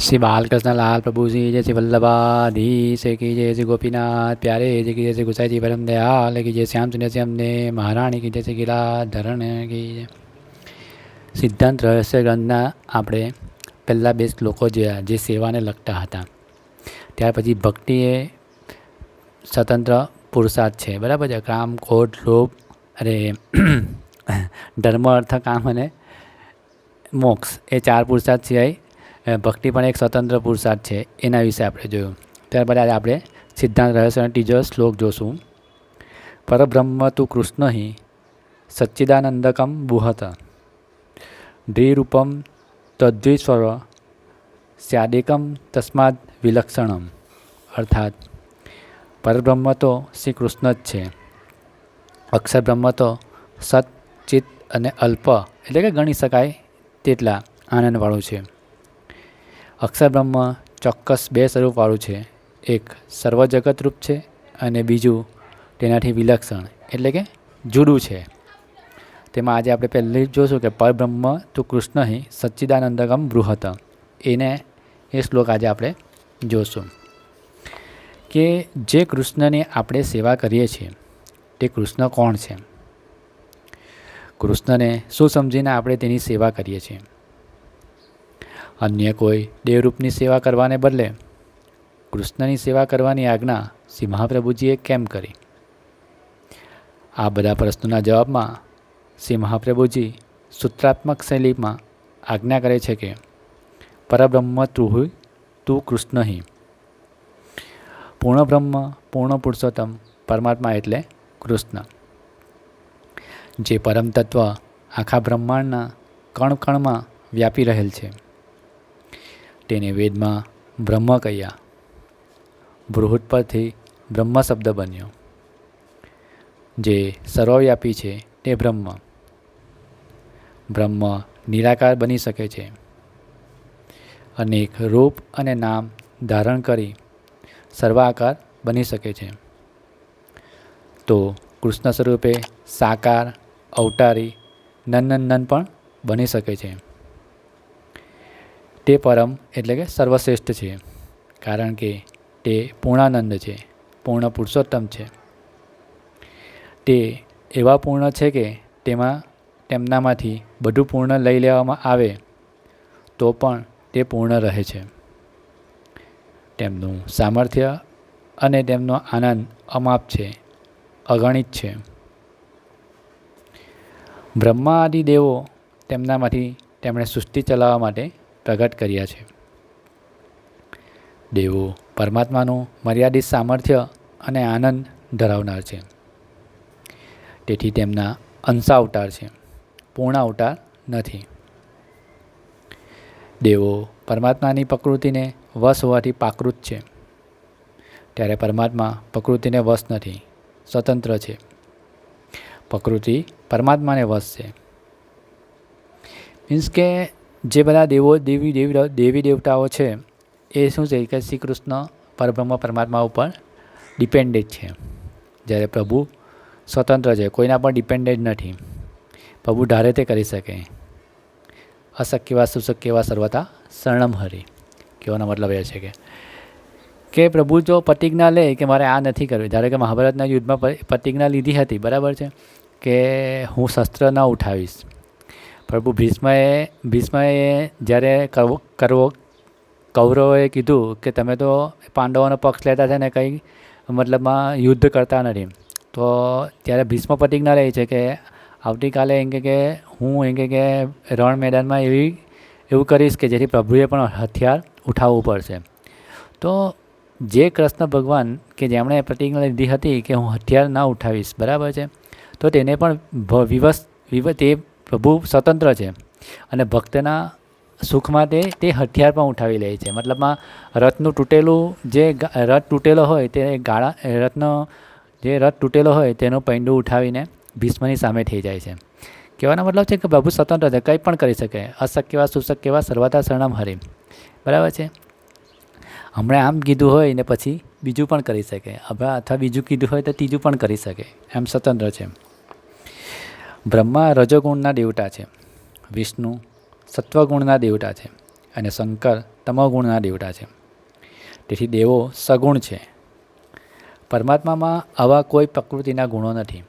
શ્રી બાલકૃષ્ણ લાલ પ્રભુજી જય શ્રી વલ્લભાધીશ કી જય શ્રી ગોપીનાથ પ્યારે જય કી જય શ્રી ગુસાઈજી પરમ દયાલ કી જય શ્યામ સુંદર શ્યામને મહારાણી કી જય શ્રી ગીલા ધરણ કી જય સિદ્ધાંત રહસ્ય ગ્રંથના આપણે પહેલાં બે લોકો જોયા જે સેવાને લગતા હતા. ત્યાર પછી ભક્તિ એ સ્વતંત્ર પુરુષાર્થ છે. બરાબર છે? કામ કોટ લોભ અરે ધર્મ, અર્થ, કામ અને મોક્ષ. એ ચાર પુરુષાર્થ સિવાય ભક્તિ પણ એક સ્વતંત્ર પુરુષાર્થ છે, એના વિશે આપણે જોયું. ત્યારબાદ આજે આપણે સિદ્ધાંત રહસ્યનો ત્રીજો શ્લોક જોશું. પરબ્રહ્મ તું કૃષ્ણ હિ સચ્ચિદાનંદકમ બુહત. ધ્રીરૂપમ તદ્વિસ્વર સ્યાદેકમ તસ્માદ વિલક્ષણમ. અર્થાત, પરબ્રહ્મ તો શ્રી કૃષ્ણ જ છે. અક્ષર બ્રહ્મ તો સત, ચિત્ત અને અલ્પ, એટલે કે ગણી શકાય તેટલા આનંદવાળું છે. અક્ષર બ્રહ્મ ચોક્કસ બે સ્વરૂપવાળું છે. એક સર્વજગત રૂપ છે અને બીજું તેનાથી વિલક્ષણ, એટલે કે જુદું છે. તેમાં આજે આપણે પહેલી જ જોશું કે પરબ્રહ્મ તું કૃષ્ણ હિ, સચ્ચિદાનંદગમ બૃહત. એને એ શ્લોક આજે આપણે જોશું. કે જે કૃષ્ણની આપણે સેવા કરીએ છીએ, તે કૃષ્ણ કોણ છે? કૃષ્ણને શું સમજીને આપણે તેની સેવા કરીએ છીએ? અન્ય કોઈ દેવરૂપની સેવા કરવાને બદલે કૃષ્ણની સેવા કરવાની આજ્ઞા શ્રી મહાપ્રભુજીએ કેમ કરી? આ બધા પ્રશ્નોના જવાબમાં શ્રી મહાપ્રભુજી સૂત્રાત્મક શૈલીમાં આજ્ઞા કરે છે કે, પરબ્રહ્મ તું હોય તું કૃષ્ણ હિ પૂર્ણ બ્રહ્મ પૂર્ણ પુરુષોત્તમ પરમાત્મા એટલે કૃષ્ણ. જે પરમ તત્વ આખા બ્રહ્માંડના કણ કણમાં વ્યાપી રહેલ છે. તેને વેદમાં બ્રહ્મ કહ્યા. બૃહદ પરથી બ્રહ્મ શબ્દ બન્યો. જે સર્વવ્યાપી છે તે બ્રહ્મ. બ્રહ્મ નિરાકાર બની શકે છે. અનેક રૂપ અને નામ ધારણ કરી સર્વાકાર બની શકે છે. તો કૃષ્ણ સ્વરૂપે સાકાર, અવતારી નન નન પણ બની શકે છે. તે પરમ એટલે કે સર્વશ્રેષ્ઠ છે. કારણ કે તે પૂર્ણાનંદ છે, પૂર્ણ પુરુષોત્તમ છે. તે એવા પૂર્ણ છે કે તેમાં તેમનામાંથી બધું પૂર્ણ લઈ લેવામાં આવે, તો પણ તે પૂર્ણ રહે છે. તેમનું સામર્થ્ય અને તેમનો આનંદ અમાપ છે, અગણિત છે. બ્રહ્મા આદિ દેવો તેમનામાંથી તેમણે સૃષ્ટિ ચલાવવા માટે પ્રગટ કર્યા છે. દેવો, પરમાત્માનું મર્યાદિત સામર્થ્ય અને આનંદ ધરાવનાર છે. તેથી તેમના અંશાવતાર છે. પૂર્ણાવતાર નથી. દેવો, પરમાત્માની પ્રકૃતિને વશ હોવાથી પાકૃત છે. ત્યારે પરમાત્મા પ્રકૃતિને વશ નથી, સ્વતંત્ર છે. પ્રકૃતિ પરમાત્માને વશ છે. મીન્સ કે જે બધા દેવો, દેવી દેવી દેવી દેવતાઓ છે, એ શું છે? કે શ્રી કૃષ્ણ પરબ્રહ્મ પરમાત્મા ઉપર ડિપેન્ડેડ છે. જ્યારે પ્રભુ સ્વતંત્ર છે. કોઈના પર ડિપેન્ડેડ નથી. પ્રભુ ધારે તે કરી શકે. અશક્યવા સુશક્યવા સર્વતા શરણમ હરી. કહેવાનો મતલબ એ છે કે કે પ્રભુ જો પ્રતિજ્ઞા લે કે મારે આ નથી કરવી. ધારો કે મહાભારતના યુદ્ધમાં પ્રતિજ્ઞા લીધી હતી. બરાબર છે? કે હું શસ્ત્ર ન ઉઠાવીશ. પ્રભુ ભીષ્મએ ભીષ્મએ જ્યારે કરવો કરવો, કૌરવોએ કીધું કે તમે તો પાંડવોનો પક્ષ લેતા છે ને કંઈ મતલબમાં યુદ્ધ કરતા નથી. તો ત્યારે ભીષ્મ પ્રતિજ્ઞા લે છે કે આવતીકાલે એમ કે કે હું એમ કે કે રણ મેદાનમાં એવી, એવું કરીશ કે જેથી પ્રભુએ પણ હથિયાર ઉઠાવવું પડશે. તો જે કૃષ્ણ ભગવાન કે જેમણે પ્રતિજ્ઞા લીધી હતી કે હું હથિયાર ના ઉઠાવીશ, બરાબર છે? તો તેને પણ વિવશ, વિવ, તે પ્રભુ સ્વતંત્ર છે. અને ભક્તના સુખ માટે તે હથિયાર પણ ઉઠાવી લે છે. મતલબમાં રથનું તૂટેલું જે રથ તૂટેલો હોય તે ગાળા રથનો જે રથ તૂટેલો હોય તેનું પૈંડું ઉઠાવીને ભીષ્મની સામે થઈ જાય છે. કહેવાનો મતલબ છે કે પ્રભુ સ્વતંત્ર છે, કંઈ પણ કરી શકે. અશક્ય સુશક્યવા સર્વતા શરણમ હરે. બરાબર છે? હમણાં આમ કીધું હોય ને પછી બીજું પણ કરી શકે. અથવા બીજું કીધું હોય તો ત્રીજું પણ કરી શકે. એમ સ્વતંત્ર છે. બ્રહ્મા રજોગુણના દેવતા છે, વિષ્ણુ સત્વગુણના દેવતા છે અને શંકર તમોગુણના દેવતા છે. તેથી દેવો સગુણ છે. પરમાત્મામાં આવા કોઈ પ્રકૃતિના ગુણો નથી.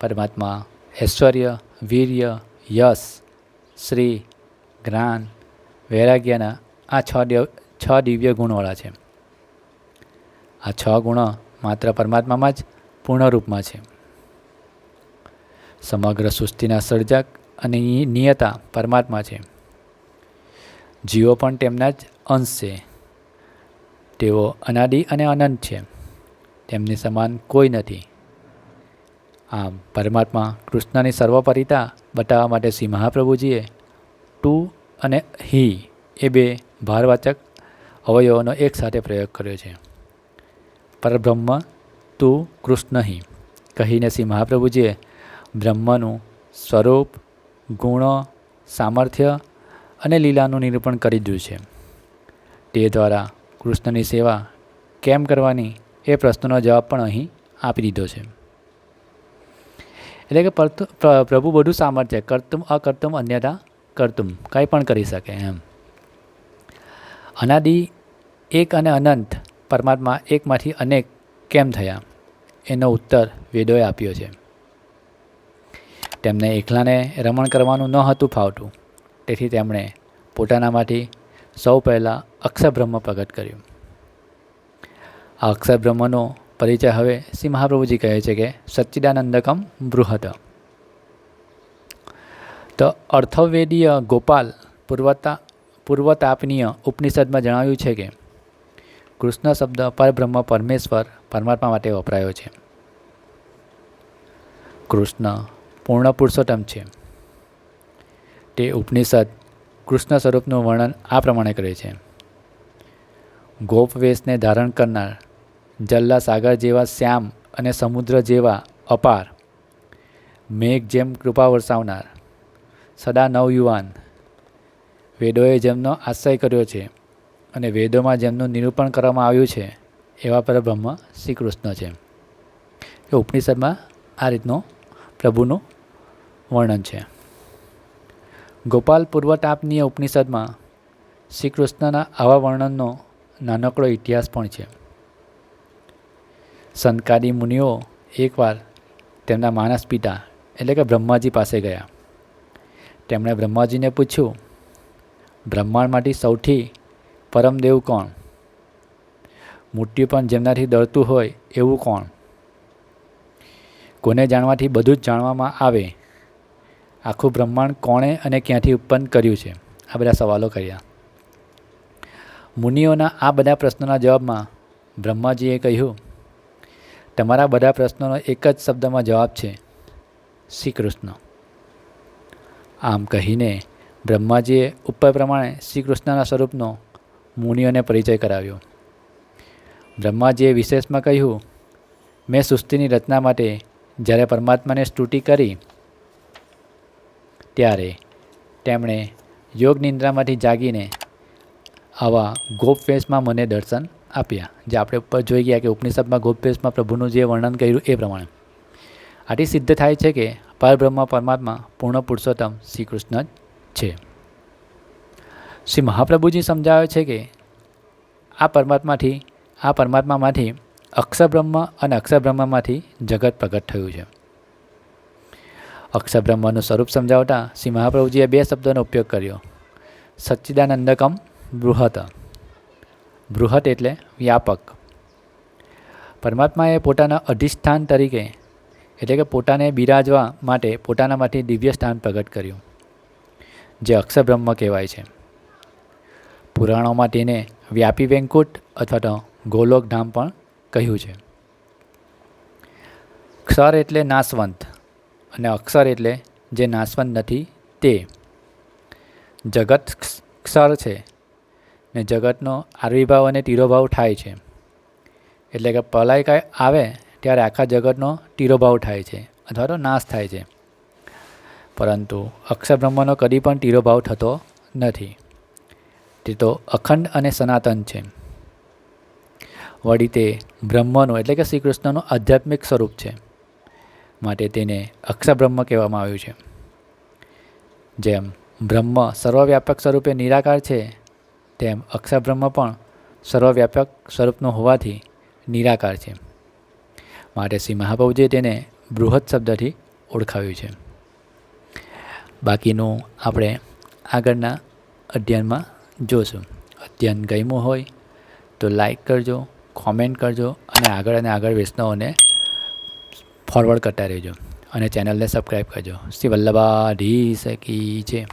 પરમાત્મા ઐશ્વર્ય, વીર્ય, યશ, શ્રી, જ્ઞાન, વૈરાગ્યના આ છ દેવ, છ દિવ્ય ગુણવાળા છે. આ છ ગુણો માત્ર પરમાત્મામાં જ પૂર્ણ રૂપમાં છે. સમગ્ર સૃષ્ટિના સર્જક અને નિયતા પરમાત્મા છે. જીવો પણ તેમના જ અંશ છે. તેઓ અનાદિ અને અનંત છે. તેમની સમાન કોઈ નથી. આમ પરમાત્મા કૃષ્ણની સર્વપરિતા બતાવવા માટે શ્રી મહાપ્રભુજીએ ટુ અને હી એ બે ભારવાચક અવયવોનો એક સાથે પ્રયોગ કર્યો છે. પરબ્રહ્મ તું કૃષ્ણ હિ કહીને શ્રી મહાપ્રભુજીએ બ્રહ્મનું સ્વરૂપ, ગુણો, સામર્થ્ય અને લીલાનું નિરૂપણ કરી દીધું છે. તે દ્વારા કૃષ્ણની સેવા કેમ કરવાની એ પ્રશ્નનો જવાબ પણ અહીં આપી દીધો છે. એટલે કે પ્ર- પ્રભુ બધું સામર્થ્ય, કરતુમ, અકર્તુમ, અન્યથા કરતુમ, કંઈ પણ કરી શકે એમ. અનાદિ, એક અને અનંત પરમાત્મા એકમાંથી અનેક કેમ થયા? એનો ઉત્તર વેદોએ આપ્યો છે. તેમને એકલાને રમણ કરવાનું ન હતું ફાવતું. તેથી તેમણે પોતાનામાંથી સૌ પહેલાં અક્ષરબ્રહ્મ પ્રગટ કર્યું. આ અક્ષરબ્રહ્મનો પરિચય હવે શ્રી મહાપ્રભુજી કહે છે કે સચ્ચિદાનંદકમ બૃહદ તો અર્થવેદીય ગોપાલ પૂર્વતા પૂર્વતાપનીય ઉપનિષદમાં જણાવ્યું છે કે કૃષ્ણ શબ્દ પરબ્રહ્મ પરમેશ્વર પરમાત્મા માટે વપરાયો છે. કૃષ્ણ પૂર્ણ પુરુષોત્તમ છે. તે ઉપનિષદ કૃષ્ણ સ્વરૂપનું વર્ણન આ પ્રમાણે કરે છે. ગોપ વેશને ધારણ કરનાર જલ્લા સાગર જેવા શ્યામ અને સમુદ્ર જેવા અપાર, મેઘ જેમ કૃપા વરસાવનાર, સદા નવયુવાન વેદોએ જેમનો આશ્રય કર્યો છે અને વેદોમાં જેમનું નિરૂપણ કરવામાં આવ્યું છે, એવા પરબ્રહ્મ શ્રી કૃષ્ણ છે. ઉપનિષદમાં આ રીતનો પ્રભુનું વર્ણન છે. ગોપાલ પૂર્વતાપનીય ઉપનિષદમાં શ્રી કૃષ્ણના આવા વર્ણનનો નાનકડો ઇતિહાસ પણ છે. સંતકાદી મુનિઓ એકવાર તેમના માનસ પિતા એટલે કે બ્રહ્માજી પાસે ગયા. તેમણે બ્રહ્માજીને પૂછ્યું બ્રહ્માંડમાંથી સૌથી પરમદેવ કોણ? મૃત્યુ પણ જેમનાથી ડરતું હોય એવું કોણ? કોને જાણવાથી બધું જ જાણવામાં આવે આખું બ્રહ્માંડ કોણે અને ક્યાંથી ઉત્પન્ન કર્યું છે? આ બધા સવાલો કર્યા. મુનિઓના આ બધા પ્રશ્નોના જવાબમાં બ્રહ્માજીએ કહ્યું, તમારા બધા પ્રશ્નોનો એક જ શબ્દમાં જવાબ છે શ્રી કૃષ્ણ આમ કહીને બ્રહ્માજીએ ઉપર પ્રમાણે શ્રી કૃષ્ણના સ્વરૂપનો મુનિઓને પરિચય કરાવ્યો. બ્રહ્માજીએ વિશેષમાં કહ્યું, મેં સૃષ્ટિની રચના માટે જ્યારે પરમાત્માને સ્તુતિ કરી ત્યારે તેમણે યોગ નિંદ્રામાંથી જાગીને આવા ગોપવેશમાં મને દર્શન આપ્યા, જે આપણે ઉપર જોઈ ગયા કે ઉપનિષદમાં ગોપવેશમાં પ્રભુનું જે વર્ણન કર્યું એ પ્રમાણે. આથી સિદ્ધ થાય છે કે પરબ્રહ્મ પરમાત્મા પૂર્ણ પુરુષોત્તમ શ્રી કૃષ્ણ જ છે. શ્રી મહાપ્રભુજી સમજાવે છે કે આ પરમાત્માથી, આ પરમાત્મામાંથી અક્ષરબ્રહ્મ અને અક્ષરબ્રહ્મમાંથી જગત પ્રગટ થયું છે. અક્ષરબ્રહ્મનું સ્વરૂપ સમજાવતા શ્રી મહાપ્રભુજીએ બે શબ્દોનો ઉપયોગ કર્યો. સચ્ચિદાનંદકમ બૃહત. બૃહત એટલે વ્યાપક. પરમાત્માએ પોતાના અધિષ્ઠાન તરીકે, એટલે કે પોતાને બિરાજવા માટે પોતાનામાંથી દિવ્ય સ્થાન પ્રગટ કર્યું, જે અક્ષબ્રહ્મ કહેવાય છે. પુરાણોમાં તેને વ્યાપી વેંકુટ અથવા તો ગોલોક ધામ પણ કહ્યું છે. ક્ષર એટલે નાશવંત. અને અક્ષર એટલે જે નાશવંત નથી તે. જગત ક્ષ- ક્ષર છે ને જગતનો આવિર્ભાવ અને તીરોભાવ થાય છે. એટલે કે પ્રલય આવે ત્યારે આખા જગતનો તીરોભાવ થાય છે અથવા તો નાશ થાય છે. પરંતુ અક્ષરબ્રહ્મનો કદી પણ તીરોભાવ થતો નથી. તે તો અખંડ અને સનાતન છે. વળી તે બ્રહ્મનું એટલે કે શ્રી કૃષ્ણનું આધ્યાત્મિક સ્વરૂપ છે. માટે તેને અક્ષરબ્રહ્મ કહેવામાં આવ્યું છે. જેમ બ્રહ્મ સર્વવ્યાપક સ્વરૂપે નિરાકાર છે, તેમ અક્ષરબ્રહ્મ પણ સર્વવ્યાપક સ્વરૂપનો હોવાથી નિરાકાર છે. માટે શ્રી મહાપ્રભુજીએ તેને બૃહદ શબ્દથી ઓળખાવ્યું છે. બાકીનું આપણે આગળના અધ્યયનમાં જોશું. અધ્યયન ગમ્યું હોય તો લાઈક કરજો કોમેન્ટ કરજો અને આગળ અને આગળ વૈષ્ણવોને ફોરવર્ડ કરતા રહેજો અને ચેનલને સબસ્ક્રાઈબ કરજો. શ્રી ઢી શકી જય.